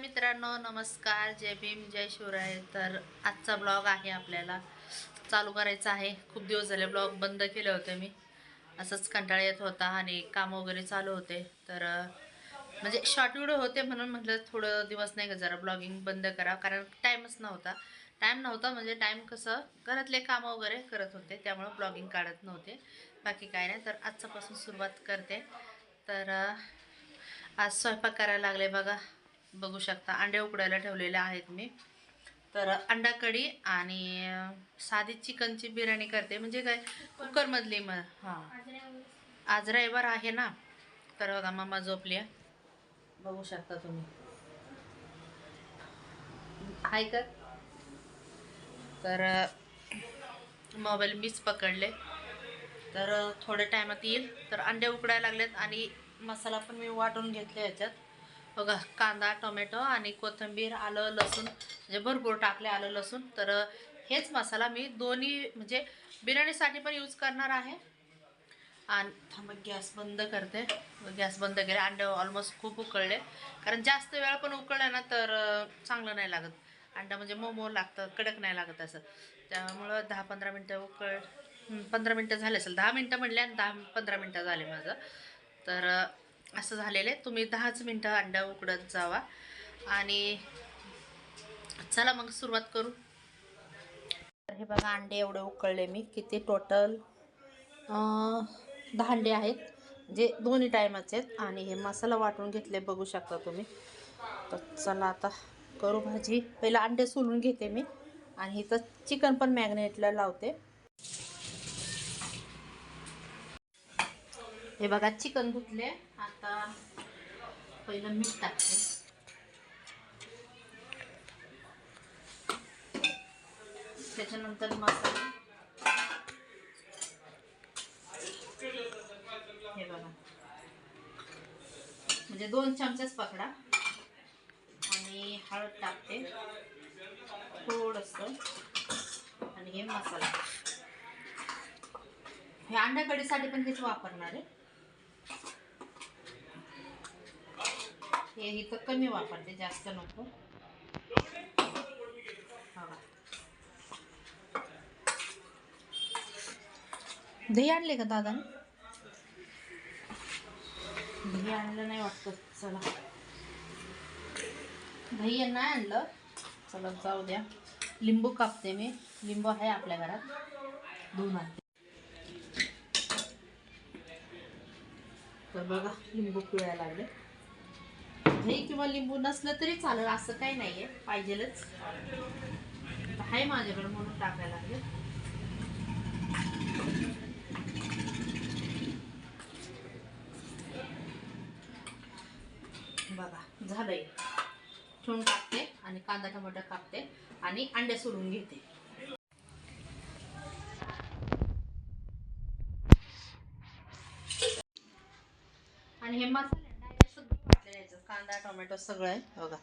मित्रांनो नमस्कार. जय भीम जय शिवराय. तर आजचा ब्लॉग आहे आपल्याला. चालू करायचा आहे. खूप दिवस झाले ब्लॉग बंद केले होते मी. असंच कंटाळा येत होता आणि काम वगैरे चालू होते. तर म्हणजे शॉर्ट व्हिडिओ होते म्हणून म्हटलं थोडं दिवस नाही का जरा ब्लॉगिंग बंद करा. कारण टाईमच नव्हता. टाईम नव्हता म्हणजे टाईम कसं घरातले कामं वगैरे करत होते. त्यामुळं ब्लॉगिंग काढत नव्हते. बाकी काय नाही. तर आजच्यापासून सुरुवात करते. तर आज स्वयंपाक करायला लागले बघा. बघू शकता. अंडे उकडायला ठेवलेले आहेत मी. तर अंडा कढी आणि साधी चिकनची बिर्याणी करते. म्हणजे काय? कुकरमधली मग हां. आज रविवार आहे ना? तर बघा मामा झोपली आहे बघू शकता तुम्ही. आहे का? तर मोबाईल मीच पकडले. तर थोड्या टायमात येईल. तर अंडे उकडायला लागलेत आणि मसाला पण मी वाटून घेतले याच्यात. बघा कांदा टोमॅटो आणि कोथिंबीर आलं लसूण म्हणजे भरपूर टाकले आलं लसूण. तर हेच मसाला मी दोन्ही म्हणजे बिर्याणीसाठी पण यूज करणार आहे. आणि थांब गॅस बंद करते. गॅस बंद केले अंडे ऑलमोस्ट खूप उकळले. कारण जास्त वेळ पण उकळले ना तर चांगलं नाही लागत. अंडा म्हणजे मोमो लागतं कडक नाही लागत असं. त्यामुळं दहा पंधरा मिनटं उकळ पंधरा मिनटं झाले असेल. दहा मिनटं म्हणले आणि दहा पंधरा मिनटं झाले माझं. तर असं झालेलं आहे. तुम्ही दहाच मिनटं अंडा उकडत जावा. आणि चला मग सुरुवात करू. तर हे बघा अंडे एवढे उकळले मी. किती टोटल दहा अंडे आहेत. जे दोन्ही टायमाचे आहेत. आणि हे मसाला वाटून घेतले बघू शकता तुम्ही. तर चला आता करू भाजी. पहिला अंडे सोलून घेते मी. आणि इथं चिकन पण मॅग्नेटला लावते. हे बघा चिकन धुतले आता पहिलं मीठ टाकते. त्याच्यानंतर मसाला. हे बघा. म्हणजे दोन चमचेच पकडा. आणि हळद टाकते. थोडस. आणि हे मसाला. हे अंडा कढीसाठी पण तेच वापरणार आहे. हे इथं कमी वापरते जास्त नको. दही आणले का दादा दही आणलं नाही वाटतं. चला. दही नाही आणलं. चला जाऊ द्या. लिंबू कापते मी. लिंबू आहे आपल्या घरात. धुवून आणते. तर बघा लिंबू पिळायला लागले. दही किंवा लिंबू नसलं तरी चालेल असं काही नाहीये. पाहिजेलच. आहे माझ्याकडे म्हणून टाकायला लागले. बघा झालंय. ठेवून टाकते आणि कांदा टमाटर कापते आणि अंडे सोडून घेते. आणि हे मसाले डायरेक्ट सगळं वाटलेलं याच्यात कांदा टोमॅटो सगळं आहे. बघा.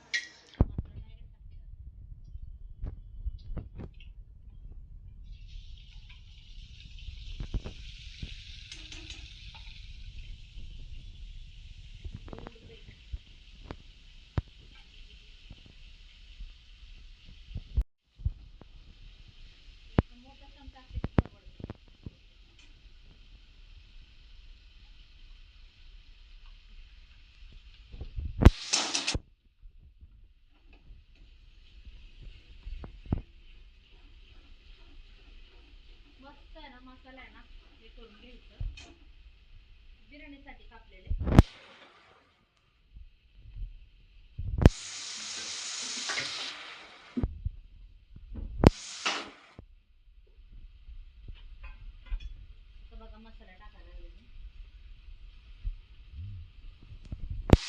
करून घ्यायचं बिर्याणीसाठी कापलेले. तर बघा मसाला टाकायला लागले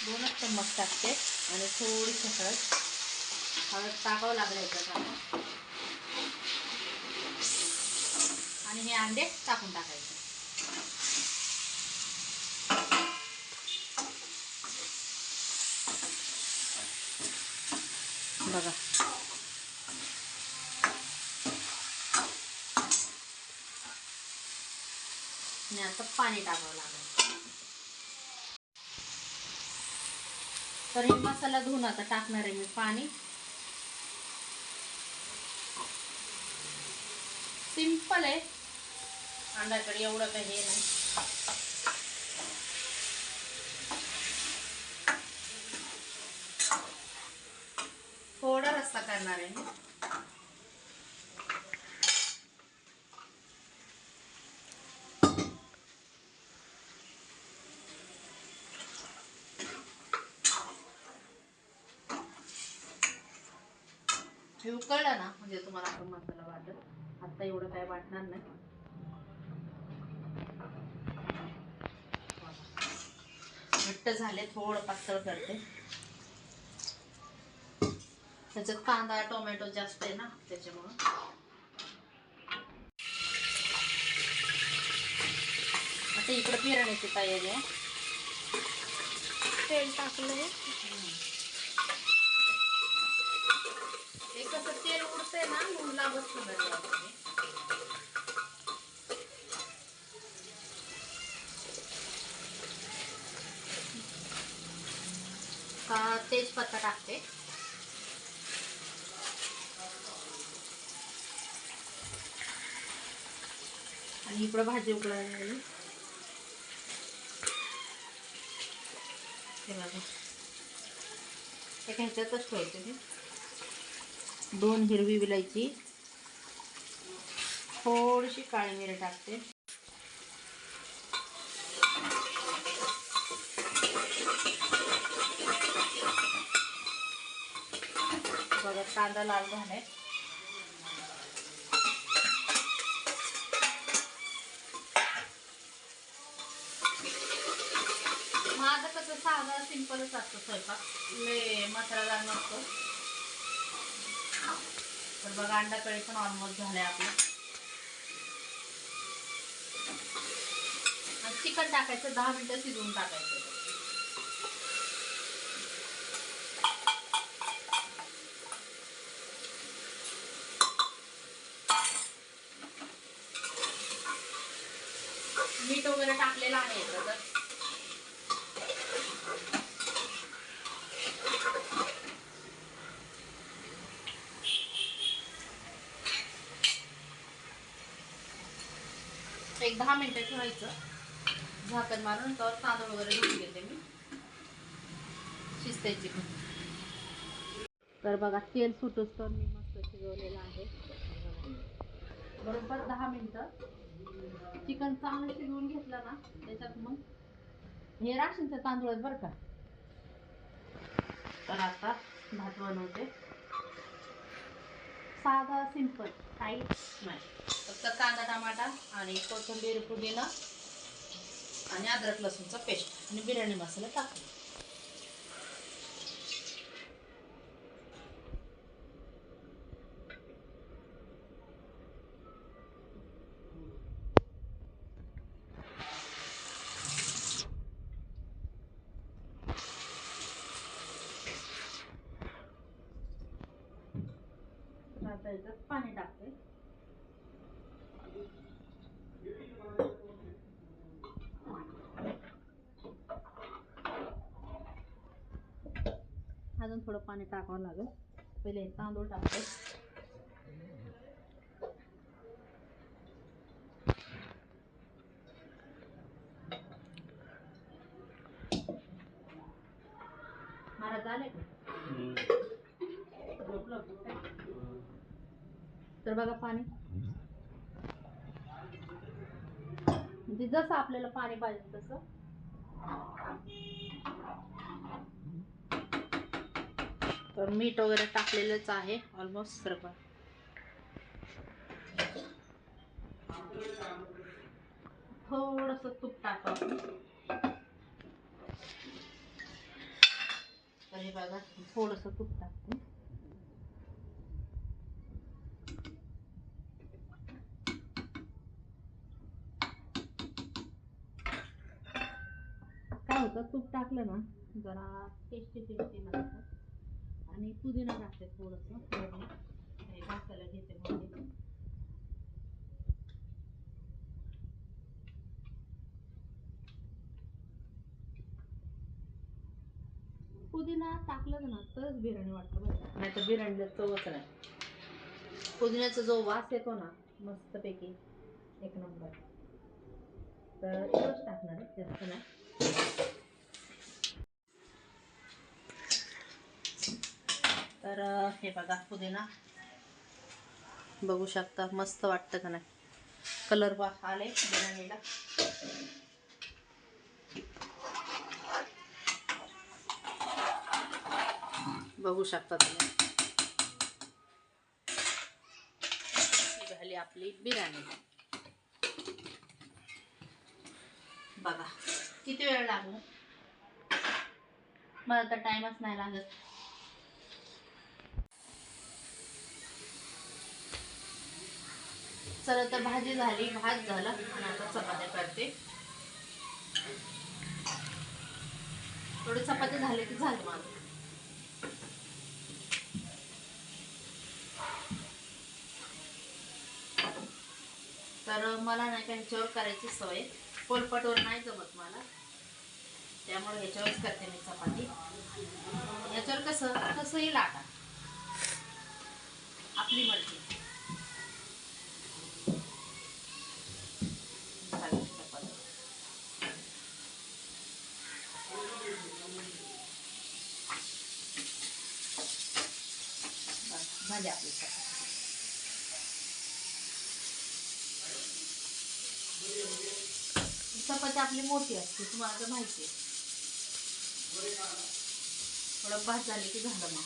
दोनच चम्मच टाकते आणि थोडीशी हळद. हळद टाकावं लागलं याच्यात. आता. आणि हे अंडे टाकून टाकायचे. बघा. आणि आता पाणी टाकावं लागेल. तर हे मसाला धुवून आता टाकणार आहे मी पाणी. सिंपल आहे. अंडाकडे एवढं काही हे नाही. थोडा रस्ता करणार आहे मी. हे उकळलं ना म्हणजे तुम्हाला आपण मसाला वाटत आता एवढं काय वाटणार नाही. घट्ट झाले थोडं पातळ करते. त्याच्यात कांदा टोमॅटो जास्त आहे ना त्याच्यामुळं. आता इकडं बिर्याणीची तयारी आहे. तेल टाकलंय. ते कसं तेल उडतंय ना म्हणून लागत सुद्धा का तेजपत्ता टाकते? आणि इकडं भाजी उकळायला लागली. हे बघा. हे ह्याच्यातच ठेवायचं हे दोन हिरवी विलायची. थोडीशी काळी मिरी टाकते. बघा कांदा लाल झालाय. कसं साधा सिंपलच असतो स्वयंपाक. ले मसाला नसतो. तर बघा अंडा कळी पण ऑलमोस्ट झालाय आपलं चिकन टाकायचं दहा मिनिटं शिजवून टाकायचं मीठ वगैरे टाकलेलं आहे याच्यात तर एक दहा मिनटं ठेवायचं. झाकण मारून तर तांदूळ वगैरे धुवून घेते मी. शिजतायची पण. तर बघा तेल सुटूस तर मी मस्त शिजवलेलं आहे. बरोबर दहा मिनटं. चिकन चांगलं शिजवून घेतलं ना त्याच्यात मग हे राशनचं तांदूळ बरं का. तर आता भात बनवते. साधा सिंपल काही नाही. फक्त कांदा टमाटा आणि कोथिंबीर पुदिना आणि अद्रक लसूणचा पेस्ट आणि बिर्याणी मसाला टाकू तर आता याच्यात पाणी टाकते. अजून थोडं पाणी टाकावं लागेल. पहिले तांदूळ टाकते महाराज आले का झोपलं का? तर बघा पाणी. म्हणजे जसं आपल्याला पाणी पाहिजे तसं. तर मीठ वगैरे टाकलेलंच आहे ऑलमोस्ट सर्व. थोडस तूप टाक आपण. तर हे बघा थोडस तूप टाकते. काय तूप टाकलं ना जरा टेस्टी टेस्टी लागतं आणि पुदिना टाकते थोडंसं वरून. हे घासायला घेते म्हणजे पुदिना टाकलं ना तरच बिर्याणी वाटतं बरं नाही तर बिर्याणीला चवच नाही. पुदिन्याचा जो वास येतो ना मस्तपैकी एक नंबर. तर एकच टाकणार आहे जास्त नाही तर हे बघा पुदिना. बघू शकता मस्त वाटतं का नाही? कलर बा आले बिर्याणीला बघू शकता तुम्ही. झाली आपली बिर्याणी. बघा किती वेळ लागला मला तर टाइमच नाही लागत. चला तर भाजी झाली भात झाला. आणि आता चपात्या करते. थोडे चपात्या झाले की झालं माझं. तर मला नाही का ह्याच्यावर करायची सवय. पोलपटवर नाही जमत मला. त्यामुळे ह्याच्यावरच करते मी चपाती. ह्याच्यावर कसं कसंही लाटा. आपली मर्जी. झाली आपली चपाती चपाती आपली मोठी असते तुम्हाला तर माहिती आहे. थोडं भात झाले की झालं मग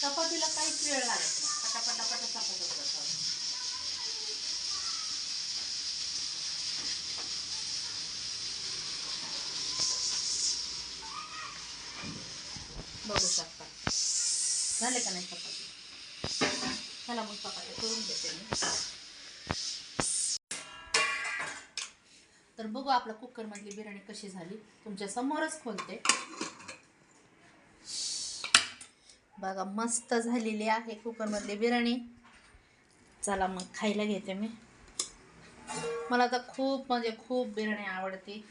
चपातीला काहीच वेळ लागत नाही पटापटापटा चपात्या करतात बघू शकता. झाले का नाही चपाती? चला मग चपात्या करून देते मी. तर बघू आपल्या कुकरमधली बिर्याणी कशी झाली. तुमच्या समोरच खोलते. बघा मस्त झालेली आहे कुकरमधली बिर्याणी. चला मग खायला घेते मी. मला तर खूप म्हणजे खूप बिर्याणी आवडते.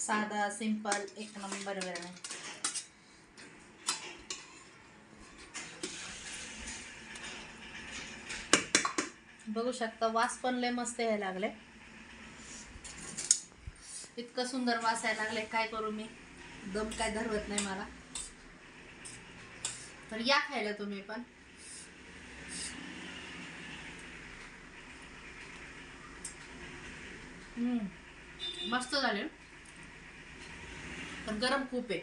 साधा सिंपल एक नंबर वेळ बघू शकता वास पण लय मस्त यायला लागले. इतकं सुंदर वास यायला लागले काय करू मी? दम काय धरवत नाही मला. तर या खायला तुम्ही पण. हम्म, मस्त झाले. पण गरम खूप आहे.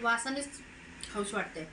वासानेच हौश वाटते